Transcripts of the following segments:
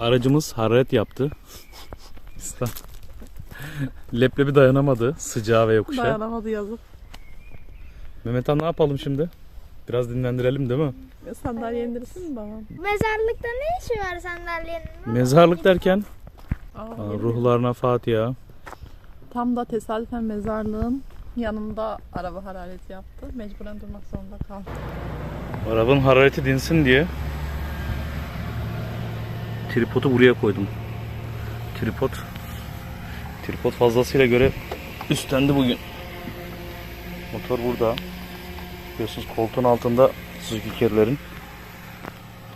Aracımız hararet yaptı. Leblebi dayanamadı sıcağa ve yokuşa. Dayanamadı yazıp. Mehmet Han ne yapalım şimdi? Biraz dinlendirelim değil mi? Sandalye indirirsin mi babam? Mezarlıkta ne işi var sandalyenin? Mezarlık derken Aa, aa, yemin ruhlarına Fatiha. Tam da tesadüfen mezarlığın yanında araba harareti yaptı. Mecburen durmak zorunda kaldım. Arabanın harareti dinsin diye tripodu buraya koydum. Tripod tripod fazlasıyla göre üstlendi bugün. Motor burada. Biliyorsunuz koltuğun altında Suzuki Carrier'lerin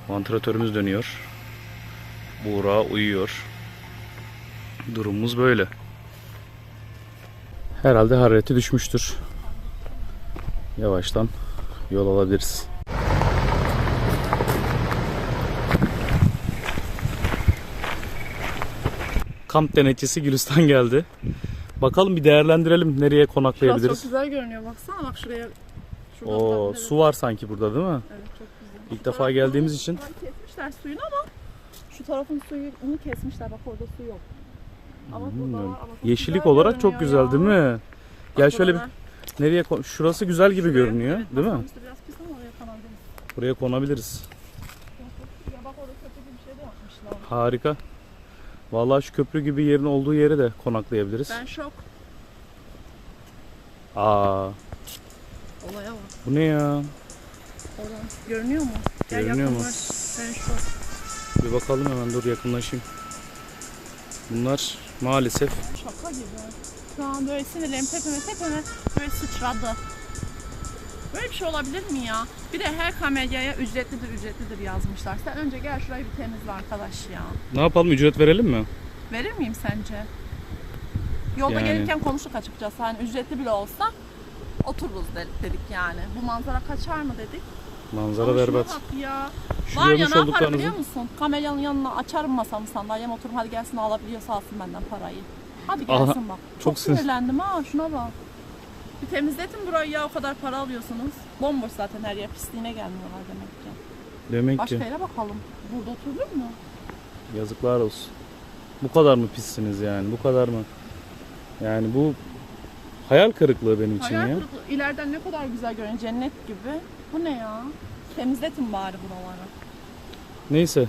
vantilatörümüz dönüyor. Buğra uyuyor. Durumumuz böyle. Herhalde harareti düşmüştür. Yavaştan yol alabiliriz. Kamp denetçisi Gülistan geldi. Bakalım bir değerlendirelim nereye Şurası çok konaklayabiliriz. güzel görünüyor baksana bak şuraya. Şuradan Oo, bak, su var sanki burada değil mi? Evet çok güzel. İlk defa geldiğimiz için. Kesmişler suyunu ama şu tarafın suyunu kesmişler bak orada su yok. Ama burada Bilmiyorum. var ama çok Hmm. Yeşillik güzel olarak çok görünüyor güzel ya. değil mi? Gel şöyle bir buralar. nereye kon- şurası güzel gibi Şuraya- görünüyor evet, değil mi? masanın üstü biraz pis ama oraya kanaldınız. Buraya konabiliriz. Ya bak orada kötü bir şey de yapmışlar. Harika. Vallahi şu köprü gibi yerin olduğu yere de konaklayabiliriz. Ben şok. Aa, Olaya bak. bu ne ya? Oradan görünüyor mu? Gel Görünüyor mu? yakınlaş. Ben şok. Bir bakalım hemen dur yakınlaşayım. Bunlar maalesef Şaka gibi. Şu an böyle sinirlerim tepeme tepeme böyle sıçradı. Böyle bir şey olabilir mi ya? Bir de her kameryaya ücretlidir ücretlidir yazmışlar. Sen önce gel şurayı bir temizle arkadaş ya. ne yapalım ücret verelim mi? Verir miyim sence? Yolda Yani. gelirken konuştuk açıkçası. Hani ücretli bile olsa otururuz de- dedik yani. Bu manzara kaçar mı dedik. Manzara Ama şuna berbat. bak ya. Şu Var ya görmüş ne yaparım olduklarınızı biliyor musun? Kamelyanın yanına açarım masamı sandalyem otururum hadi gelsin alabiliyorsa alsın benden parayı. Hadi Aha, gelsin bak. çok Çok, sinir- sinirlendim ha şuna bak. Bir temizletin burayı ya o kadar para alıyorsunuz. Bomboş zaten her yer pisliğine gelmiyorlar demek ki. demek Başka ki yere bakalım. Burada oturulur mu? yazıklar olsun. Bu kadar mı pissiniz yani? Bu kadar mı? Yani bu hayal kırıklığı benim için Hayal ya. kırıklığı. İleriden ne kadar güzel görünüyor cennet gibi. Bu ne ya? Temizletin bari buraları. Neyse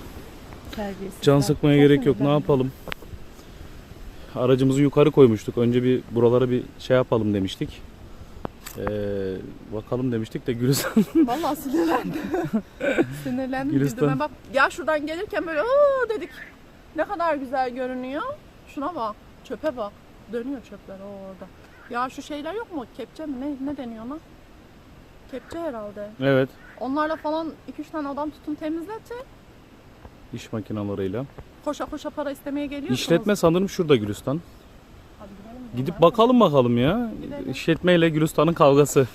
Terbiyesizler. can sıkmaya gerek yok. Ne yapalım? Aracımızı yukarı koymuştuk. Önce bir buralara bir şey yapalım demiştik. Ee, bakalım demiştik de Gülistan Vallahi sinirlendim. sinirlendim. Gülistan. Bak. Ya şuradan gelirken böyle aa dedik. Ne kadar güzel görünüyor. Şuna bak. Çöpe bak. Dönüyor çöpler o orada. Ya şu şeyler yok mu? Kepçe mi? Ne, ne deniyor ona? Kepçe herhalde. evet Onlarla falan 2-3 tane adam tutun temizletin. iş makinalarıyla. Koşa koşa para istemeye geliyorsunuz. İşletme sanırım şurada Gülistan. Gidip bakalım bakalım ya. İşletme ile Gülistan'ın kavgası.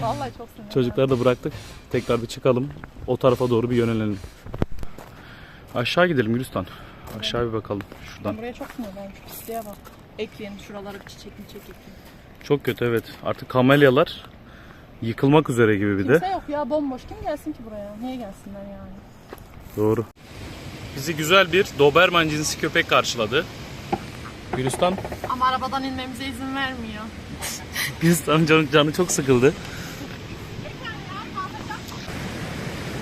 Vallahi çok sinirlendim. Çocukları da bıraktık. Tekrar bir çıkalım. O tarafa doğru bir yönelelim. Aşağı gidelim Gülistan. Aşağı bir bakalım şuradan. Buraya çok sinirlendim. Şu pisliğe bak. Ekleyin şuralara bir çiçek mi çiçek ekleyin. Çok kötü evet. Artık kamelyalar yıkılmak üzere gibi bir de. Kimse yok ya bomboş. Kim gelsin ki buraya? Niye gelsinler yani? Doğru. Bizi güzel bir Doberman cinsi köpek karşıladı. Gülistan, Ama arabadan inmemize izin vermiyor. Gülistan'ın canı, canı çok sıkıldı.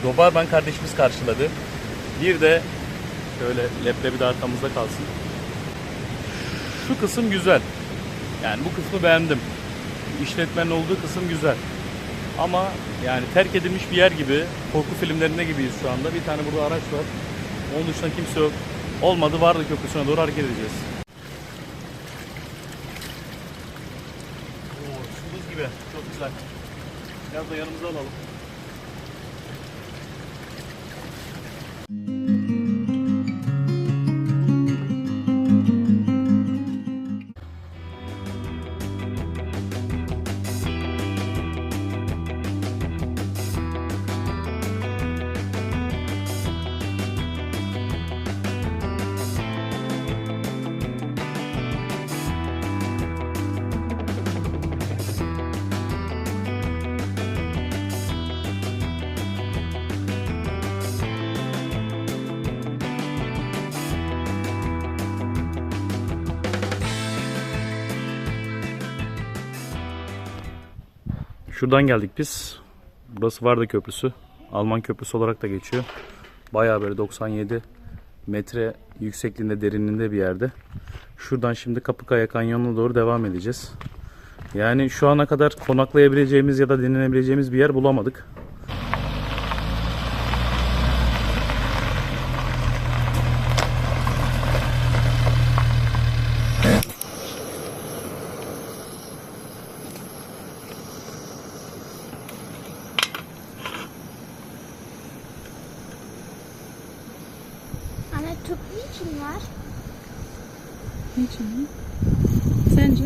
Doberman kardeşimiz karşıladı. Bir de şöyle leblebi de arkamızda kalsın. Şu kısım güzel. Yani bu kısmı beğendim. İşletmenin olduğu kısım güzel. Ama yani terk edilmiş bir yer gibi, korku filmlerinde gibiyiz şu anda. Bir tane burada araç var. Onun dışında kimse yok. Olmadı Vardı Köprüsü'ne doğru hareket edeceğiz. Oo, şu buz gibi. Çok güzel. Biraz da yanımıza alalım. Şuradan geldik biz. Burası Varda Köprüsü. Alman Köprüsü olarak da geçiyor. Bayağı böyle 97 metre yüksekliğinde derinliğinde bir yerde. Şuradan şimdi Kapıkaya Kanyonu'na doğru devam edeceğiz. Yani şu ana kadar konaklayabileceğimiz ya da dinlenebileceğimiz bir yer bulamadık. Mi? Sence?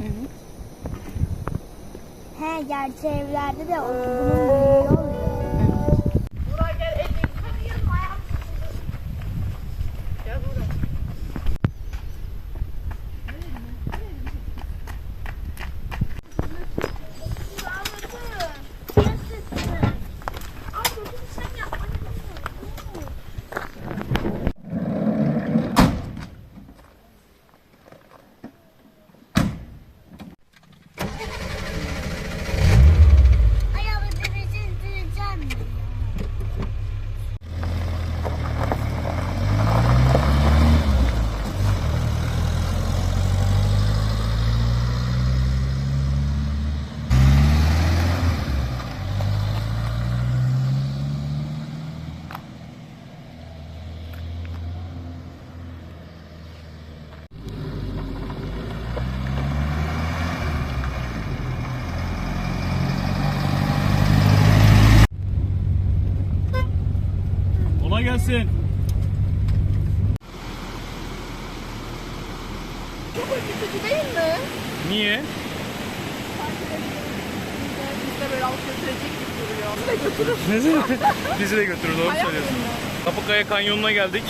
Evet. He gerçi evlerde de bunun büyüğü gelsin. Çok acıtıcı değil mi? Niye? Biz de böyle götürecek gibi duruyor. Biz de götürür. Bizi de götürür doğru Ayak söylüyorsun. Kapıkaya Kanyonu'na geldik.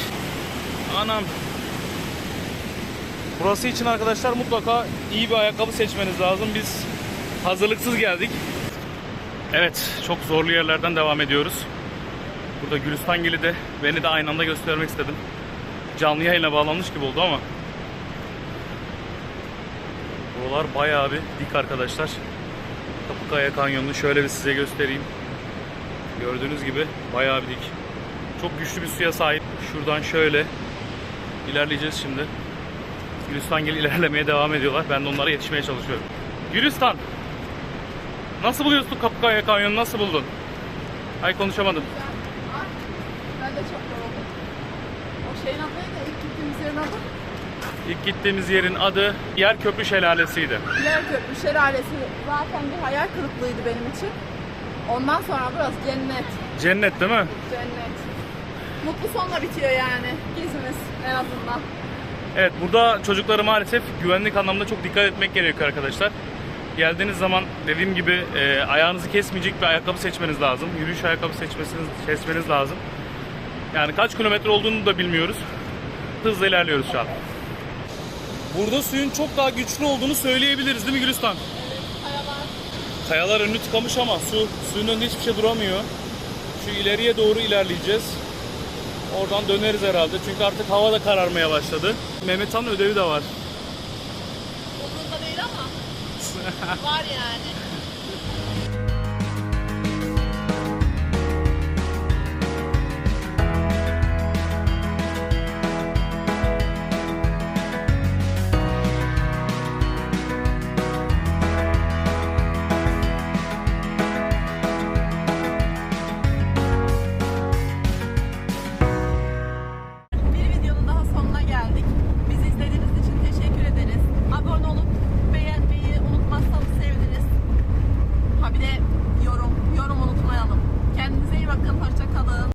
Anam. Burası için arkadaşlar mutlaka iyi bir ayakkabı seçmeniz lazım. Biz hazırlıksız geldik. Evet, çok zorlu yerlerden devam ediyoruz. Burada Gülistangil'i beni de aynı anda göstermek istedim. Canlı yayına bağlanmış gibi oldu ama. Buralar bayağı bir dik arkadaşlar. Kapıkaya Kanyonu'nu şöyle bir size göstereyim. Gördüğünüz gibi bayağı bir dik. Çok güçlü bir suya sahip. Şuradan şöyle ilerleyeceğiz şimdi. Gülistangil ilerlemeye devam ediyorlar. Ben de onlara yetişmeye çalışıyorum. Gülistan! Nasıl buluyorsun Kapıkaya Kanyonu? Nasıl buldun? Ay konuşamadım. De çok yoruldum. O şeyin adı neydi? İlk gittiğimiz yerin adı? İlk gittiğimiz yerin adı Yer Köprü Şelalesi'ydi. Yer Köprü Şelalesi zaten bir hayal kırıklığıydı benim için. Ondan sonra burası cennet. Cennet değil mi? Cennet. Mutlu sonla bitiyor yani. Gezimiz en azından. Evet burada çocukları maalesef güvenlik anlamda çok dikkat etmek gerekiyor arkadaşlar. Geldiğiniz zaman dediğim gibi e, ayağınızı kesmeyecek bir ayakkabı seçmeniz lazım. Yürüyüş ayakkabı seçmesiniz, seçmeniz lazım. Yani kaç kilometre olduğunu da bilmiyoruz. Hızla ilerliyoruz şu an. Burada suyun çok daha güçlü olduğunu söyleyebiliriz değil mi Gülistan? Kayalar. Önünü tıkamış ama su suyun önünde hiçbir şey duramıyor. Şu ileriye doğru ilerleyeceğiz. Oradan döneriz herhalde. Çünkü artık hava da kararmaya başladı. Mehmet Han ödevi de var. Umurumda değil ama. Var yani.